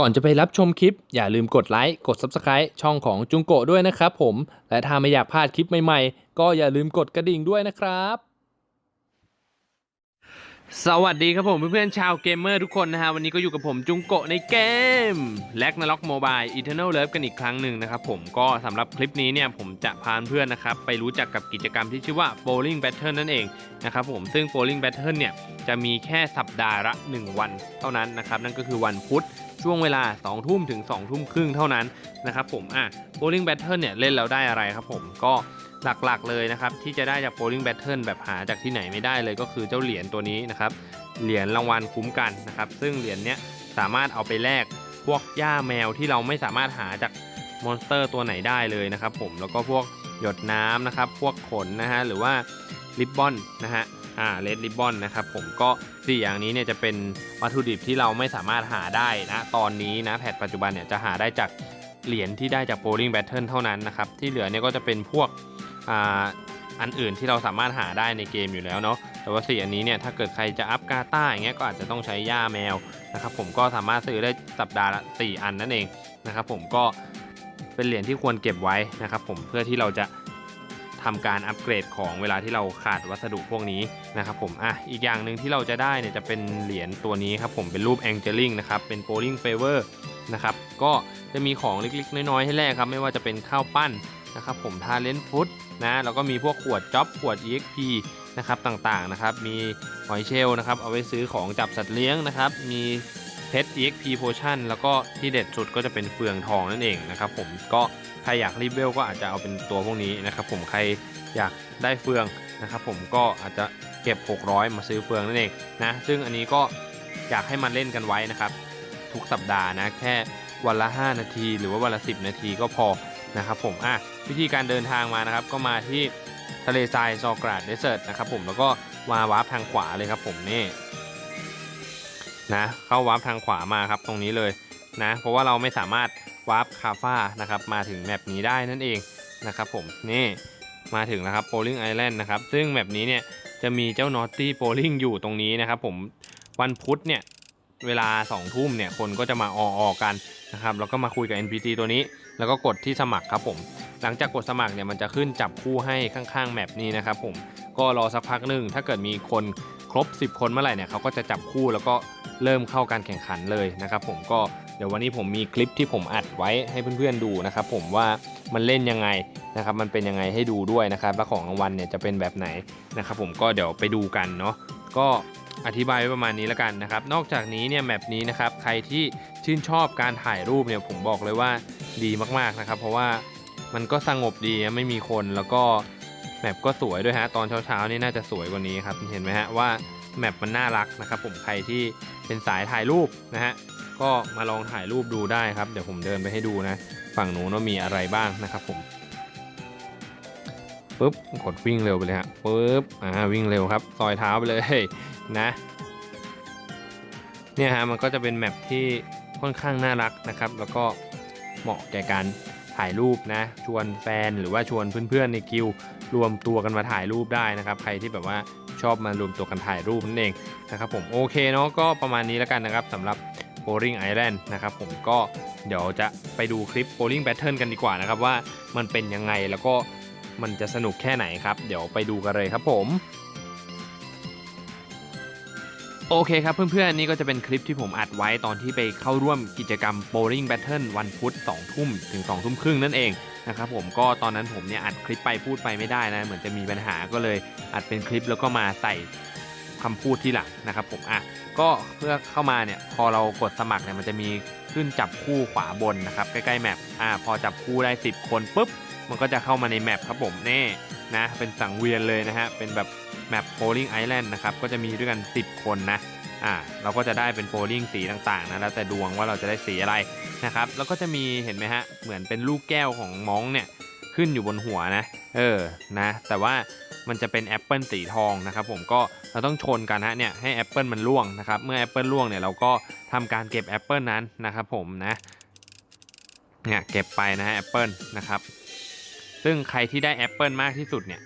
ก่อนจะไปรับชมคลิป อย่าลืมกดไลค์ กด Subscribe ช่องของจุงโกะด้วยนะครับผม และถ้าไม่อยากพลาดคลิปใหม่ๆ ก็อย่าลืมกดกระดิ่งด้วยนะครับ สวัสดีครับผมเพื่อนๆชาวเกมเมอร์ทุกคนนะฮะ วันนี้ก็อยู่กับผมจุงโกะในเกมแลกนาล็อกโมบาย Eternal Love กันอีกครั้งหนึ่งนะครับผมก็สำหรับคลิปนี้เนี่ยผมจะพาเพื่อนนะครับ ไปรู้จักกับกิจกรรมที่ชื่อว่า Bowling Battle นั่นเองนะครับผมซึ่ง Bowling Battle เนี่ย จะมีแค่สัปดาห์ละ 1 วันเท่านั้นนะครับ นั่นก็คือวันพุธช่วงเวลา 2 ทุ่มถึง 2 ทุ่มครึ่งเท่านั้นนะครับผมอะ Bowling Battle เนี่ยเล่นแล้วได้อะไรครับผมก็ หลักๆเลยนะครับ ที่จะได้จาก Bowling Battle แบบหาจากที่ไหนไม่ได้เลยก็คือเจ้าเหรียญตัวนี้นะครับ เหรียญรางวัลคุ้มกันนะครับ ซึ่งเหรียญเนี้ยสามารถเอาไปแลกพวกหญ้าแมวที่เราไม่สามารถหาจากมอนสเตอร์ตัวไหนได้เลยนะครับ ผมแล้วก็พวกหยดน้ำนะครับ พวกขนนะฮะหรือว่าริบบอนนะฮะอ่าเลดริบบอนนะครับผมก็สี่อย่างนี้เนี่ยจะเป็นวัตถุดิบที่เราไม่สามารถหาได้นะตอนนี้นะแพทปัจจุบันเนี่ยจะหาได้จากเหรียญที่ได้จาก Bowling Battle เท่านั้นนะครับ ที่เหลือเนี่ยก็จะเป็นพวก อ่าอันอื่นที่เราสามารถหาได้ในเกมอยู่แล้วเนาะ แต่ว่าสีอันนี้เนี่ยถ้าเกิดใครจะอัพกาต้าอย่างเงี้ยก็อาจจะต้องใช้หญ้าแมวนะครับผมก็สามารถซื้อได้สัปดาห์ละ 4 อันนั่นเองนะครับผมก็เป็นเหรียญที่ควรเก็บไว้นะครับผมเพื่อที่เราจะทำการอัปเกรดของเวลาที่เราขาดวัสดุพวกนี้นะครับผมอะอีกอย่างหนึ่งที่เราจะได้เนี่ยจะเป็นเหรียญตัวนี้ครับผมเป็นรูปแองเจลิงนะครับเป็นโ o ลิงเฟเวอร์นะครับก็จะมีของเล็กๆ น้อยๆให้แลกครับไม่ว่าจะเป็นข้าวปั้นนะครับผมทาเลนฟุต นะแล้วก็มีพวกขวดจ็อบขวด EXP นะครับต่างๆนะครับมีหอยเชลล์นะครับเอาไว้ซื้อของจับสัตว์เลี้ยงนะครับมีเพชร EXP Potion แล้วก็ที่เด็ดสุดก็จะเป็นเฟืองทองนั่นเองนะครับผมก็ใครอยากรีบเวลก็อาจจะเอาเป็นตัวพวกนี้นะครับผมใครอยากได้เฟืองนะครับผมก็อาจจะเก็บ 600 มาซื้อเฟืองนั่นเองนะซึ่งอันนี้ก็อยากให้มันเล่นกันไว้นะครับ ทุกสัปดาห์นะแค่วันละ 5 นาที หรือว่าวันละ 10 นาทีก็พอ นะครับผมอะวิธีการเดินทางมานะครับ ก็มาที่ทะเลทรายซอกราดเดสเซิร์ตนะครับผมแล้วก็มาวาร์ปทางขวาเลยครับผมนี่นะเข้าวาร์ปทางขวามาครับตรงนี้เลยนะเพราะว่าเราไม่สามารถวาร์ปคาฟ้านะครับมาถึงแมปนี้ได้นั่นเองนะครับผมนี่มาถึงแล้วครับโ o ลิงไอแลนด์นะครับซึ่งแมปนี้เนี่ยจะมีเจ้านอตตี้โ o ลิงอยู่ตรงนี้นะครับผมวันพุธเนี่ยเวลา2ทุ่มเนี่ยคนก็จะมาอออกัน นะครับแล้วก็มาคุยกับ NPC ตัวนี้ แล้วก็กดที่สมัครครับผม หลังจากกดสมัครเนี่ยมันจะขึ้นจับคู่ให้ข้างๆแมปนี้นะครับผมก็รอสักพักหนึ่งถ้าเกิดมีคนครบ 10 คนเมื่อไหร่เนี่ยเขาก็จะจับคู่แล้วก็เริ่มเข้าการแข่งขันเลยนะครับผมก็เดี๋ยววันนี้ผมมีคลิปที่ผมอัดไว้ให้เพื่อนๆดูนะครับผมว่ามันเล่นยังไงนะครับมันเป็นยังไงให้ดูด้วยนะครับและของรางวัลเนี่ยจะเป็นแบบไหนนะครับผมก็เดี๋ยวไปดูกันเนาะ ก็อธิบายไว้ประมาณนี้แล้วกันนะครับ นอกจากนี้เนี่ยแมปนี้นะครับใครที่ชื่นชอบการถ่ายรูปเนี่ยผมบอกเลยว่าดีมากๆนะครับ เพราะว่ามันก็สงบดีไม่มีคนแล้วก็แมปก็สวยด้วยฮะตอนเช้าๆนี่น่าจะสวยกว่านี้ครับเห็นไหมฮะว่าแมปมันน่ารักนะครับ ผมใครที่เป็นสายถ่ายรูปนะฮะก็มาลองถ่ายรูปดูได้ครับ เดี๋ยวผมเดินไปให้ดูนะ ฝั่งนู้นว่ามีอะไรบ้างนะครับผม ปุ๊บกดวิ่งเร็วไปเลยฮะปุ๊บอ่าวิ่งเร็วครับซอยเท้าไปเลยนะเนี่ยฮะมันก็จะเป็นแมปที่ค่อนข้างน่ารักนะครับ แล้วก็เหมาะแก่การถ่ายรูปนะ ชวนแฟนหรือว่าชวนเพื่อนๆในกิลรวมตัวกันมาถ่ายรูปได้นะครับ ใครที่แบบว่าชอบมารวมตัวกันถ่ายรูปนั่นเองนะครับผมโอเคเนาะก็ประมาณนี้แล้วกันนะครับสำหรับ Bowling Island นะครับผมก็เดี๋ยวจะไปดูคลิป Bowling Battle กันดีกว่านะครับว่ามันเป็นยังไงแล้วก็ มันจะสนุกแค่ไหนครับ เดี๋ยวไปดูกันเลยครับผมโอเคครับเพื่อนๆ นี่ก็จะเป็นคลิปที่ผมอัดไว้ตอนที่ไปเข้าร่วมกิจกรรม Bowling Battle วันพุธ2ทุ่มถึง2ทุ่มครึ่งนั่นเองนะครับผมก็ตอนนั้นผมเนี่ยอัดคลิปไปพูดไปไม่ได้นะ เหมือนจะมีปัญหาก็เลยอัดเป็นคลิปแล้วก็มาใส่คำพูดที่หลังนะครับผมอะก็เพื่อเข้ามาเนี่ยพอเรากดสมัครเนี่ยมันจะมีขึ้นจับคู่ขวาบนนะครับใกล้ๆแมปอ่าพอจับคู่ได้ 10 คนปุ๊บ มันก็จะเข้ามาในแมปครับผมแน่นะเป็นสังเวียนเลยนะฮะเป็นแบบแมป Bowling Island นะครับก็จะมีด้วยกัน 10 คนนะอ่าเราก็จะได้เป็นโ o ลิ่งสีต่างๆนะแล้วแต่ดวงว่าเราจะได้สีอะไรนะครับแล้วก็จะมีเห็นไหมฮะเหมือนเป็นลูกแก้วของมองเนี่ยขึ้นอยู่บนหัวนะเออนะแต่ว่ามันจะเป็นแอปเปิลสีทองนะครับผมก็เราต้องชนกันฮะเนี่ยให้แอปเปิลมันร่วงนะครับเมื่อแอปเปิลร่วงเนี่ยเราก็ทำการเก็บแอปเปิลนั้นนะครับผมนะเนี่ยเก็บไปนะฮะแอปเปิลนะครับ ซึ่งใครที่ได้แอปเปิลมากที่สุดเนี่ย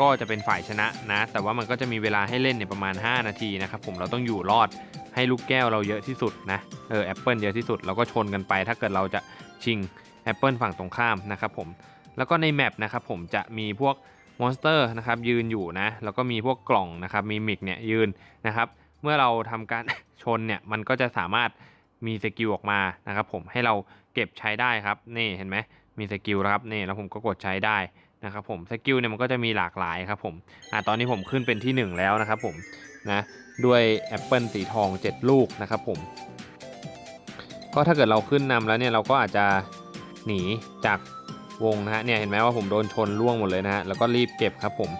ก็จะเป็นฝ่ายชนะนะ แต่ว่ามันก็จะมีเวลาให้เล่นเนี่ยประมาณ 5 นาทีนะครับผมเราต้องอยู่รอดให้ลูกแก้วเราเยอะที่สุดนะเออแอปเปิลเยอะที่สุดเราก็ชนกันไป ถ้าเกิดเราจะชิงแอปเปิลฝั่งตรงข้ามนะครับผมแล้วก็ในแมปนะครับผมจะมีพวกมอนสเตอร์นะครับยืนอยู่นะแล้วก็มีพวกกล่องนะครับมีมิกเนี่ยยืนนะครับเมื่อเราทำการชนเนี่ยมันก็จะสามารถมีสกิลออกมานะครับผมให้เราเก็บใช้ได้ครับนี่เห็นไหม มีสกิลแล้วครับนี่แล้วผมก็กดใช้ได้นะครับผมสกิลเนี่ยมันก็จะมีหลากหลายครับผมอ่าตอนนี้ผมขึ้นเป็นที่หนึ่งแล้วนะครับผมนะด้วยแอปเปิลสีทอง 7 ลูกนะครับผมก็ถ้าเกิดเราขึ้นนำแล้วเนี่ยเราก็อาจจะหนีจากวงนะฮะเนี่ยเห็นไหมว่าผมโดนชนล่วงหมดเลยนะฮะแล้วก็รีบเก็บครับผม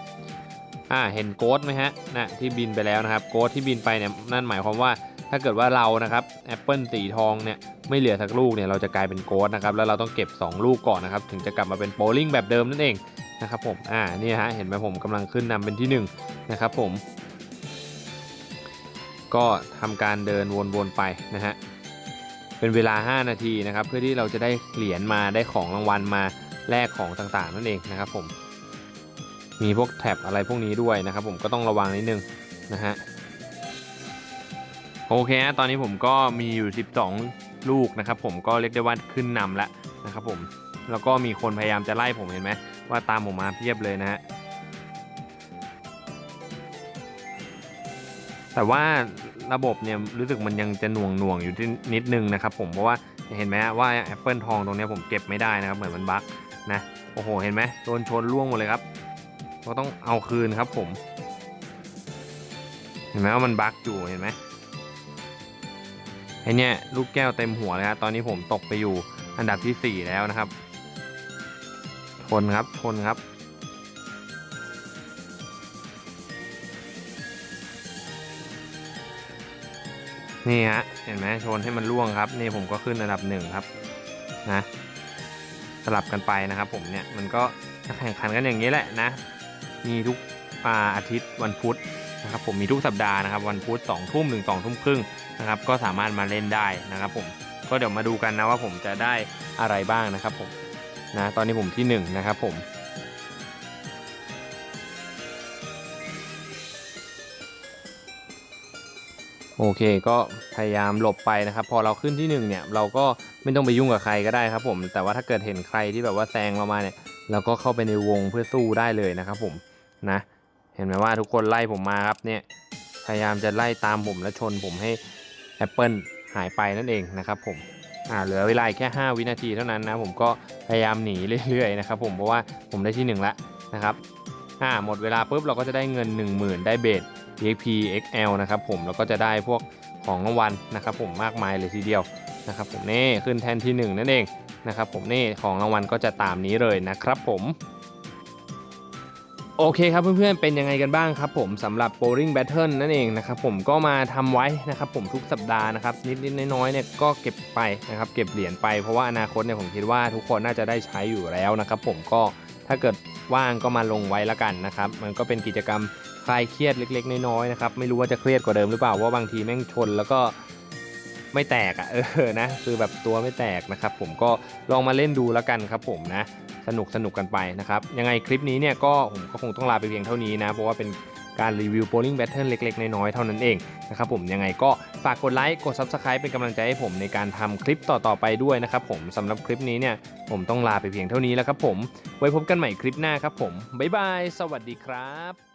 อ่าเห็นโกดไหมฮะนะที่บินไปแล้วนะครับโกดที่บินไปเนี่ยนั่นหมายความว่า ถ้าเกิดว่าเรานะครับแอปเปิลสีทองเนี่ยไม่เหลือสักลูกเนี่ยเราจะกลายเป็นโกดนะครับแล้วเราต้องเก็บ 2 ลูกก่อนนะครับถึงจะกลับมาเป็นโบลิ่งแบบเดิมนั่นเองนะครับผมอ่านี่ฮะเห็นไหมผมกำลังขึ้นนำเป็นที่1นะครับผม ก็ทำการเดินวนๆไปนะฮะเป็นเวลา 5 นาทีนะครับเพื่อที่เราจะได้เหรียญมาได้ของรางวัลมาแลกของต่างๆ นั่นเองนะครับผมมีพวกแท็บอะไรพวกนี้ด้วยนะครับผมก็ต้องระวังนิดนึงนะฮะ โอเคฮะตอนนี้ผมก็มีอยู่ 12 ลูกนะครับ ผมก็เรียกได้ว่าขึ้นนำแล้วนะครับผมแล้วก็มีคนพยายามจะไล่ผมเห็นไหมว่าตามผมมาเพียบเลยนะฮะแต่ว่าระบบเนี่ยรู้สึกมันยังจะหน่วงหน่วงๆอยู่ที่นิดนึงนะครับผมเพราะว่าเห็นไหมว่าแอปเปิลทองตรงนี้ผมเก็บไม่ได้นะครับเหมือนมันบั๊กนะโอ้โหเห็นไหมโดนชนล่วงหมดเลยครับ ก็ต้องเอาคืนครับผม เห็นไหมว่ามันบั๊กอยู่เห็นไหม ไอเนี่ยลูกแก้วเต็มหัวเลยครับตอนนี้ผมตกไปอยู่อันดับที่ 4 แล้วนะครับ ชนครับชนครับ นี่ฮะเห็นไหมชนให้มันล่วงครับ นี่ผมก็ขึ้นอันดับหนึ่งครับนะสลับกันไปนะครับ ผมเนี่ยมันก็แข่งขันกันอย่างนี้แหละนะ มีทุกอาอาทิตย์วันพุธ นะครับผมมีทุกสัปดาห์นะครับวันพุธสองทุ่มถึงสองทุ่มครึ่งนะครับก็สามารถมาเล่นได้นะครับผมก็เดี๋ยวมาดูกันนะว่าผมจะได้อะไรบ้างนะครับผมนะตอนนี้ผมที่หนึ่งนะครับผมโอเคก็พยายามหลบไปนะครับ พอเราขึ้นที่หนึ่งเนี่ยเราก็ไม่ต้องไปยุ่งกับใครก็ได้ครับผมแต่ว่าถ้าเกิดเห็นใครที่แบบว่าแซงเรามาเนี่ยเราก็เข้าไปในวงเพื่อสู้ได้เลยนะครับผมนะ เห็นไหมว่าทุกคนไล่ผมมาครับเนี่ยพยายามจะไล่ตามผมและชนผมให้แอปเปิลหายไปนั่นเองนะครับผมอ่าเหลือเวลาแค่ 5 วินาทีเท่านั้นนะผมก็พยายามหนีเรื่อยๆนะครับผมเพราะว่าผมได้ที่หนึ่งแล้วนะครับอ่าหมดเวลาปุ๊บเราก็จะได้เงิน 10,000 ได้เบส EXP XL นะครับผมแล้วก็จะได้พวกของรางวัลนะครับผมมากมายเลยทีเดียวนะครับผมนี่ขึ้นแทนที่ 1 นั่นเองนะครับผมนี่ของรางวัลก็จะตามนี้เลยนะครับผม โอเคครับเพื่อนๆ เป็นยังไงกันบ้างครับผมสำหรับ Bowling Battle นั่นเองนะครับผมก็มาทำไว้นะครับผมทุกสัปดาห์นะครับนิดๆน้อยๆเนี่ยก็เก็บไปนะครับเก็บเหรียญไปเพราะว่าอนาคตเนี่ยผมคิดว่าทุกคนน่าจะได้ใช้อยู่แล้วนะครับผมก็ถ้าเกิดว่างก็มาลงไว้ละกันนะครับมันก็เป็นกิจกรรมคลายเครียดเล็ก ๆ น้อยๆนะครับไม่รู้ว่าจะเครียดกว่าเดิมหรือเปล่าว่าบางทีแม่งชนแล้วก็ไม่แตกอะ่ะเออนะคือแบบตัวไม่แตกนะครับผมก็ลองมาเล่นดูแล้วกันครับผมนะ สนุกสนุกกันไปนะครับ ยังไงคลิปนี้เนี่ยก็ผมก็คงต้องลาไปเพียงเท่านี้นะ เพราะว่าเป็นการรีวิวโบลิ่งแบทเทิลเล็ก ๆ น้อย ๆ เท่านั้นเองนะครับผมยังไงก็ฝากกดไลค์กด subscribe เป็นกำลังใจให้ผมในการทำคลิปต่อ ๆ ไปด้วยนะครับผมสำหรับคลิปนี้เนี่ยผมต้องลาไปเพียงเท่านี้แล้วครับผม ไว้พบกันใหม่คลิปหน้าครับผมบ๊ายบายสวัสดีครับ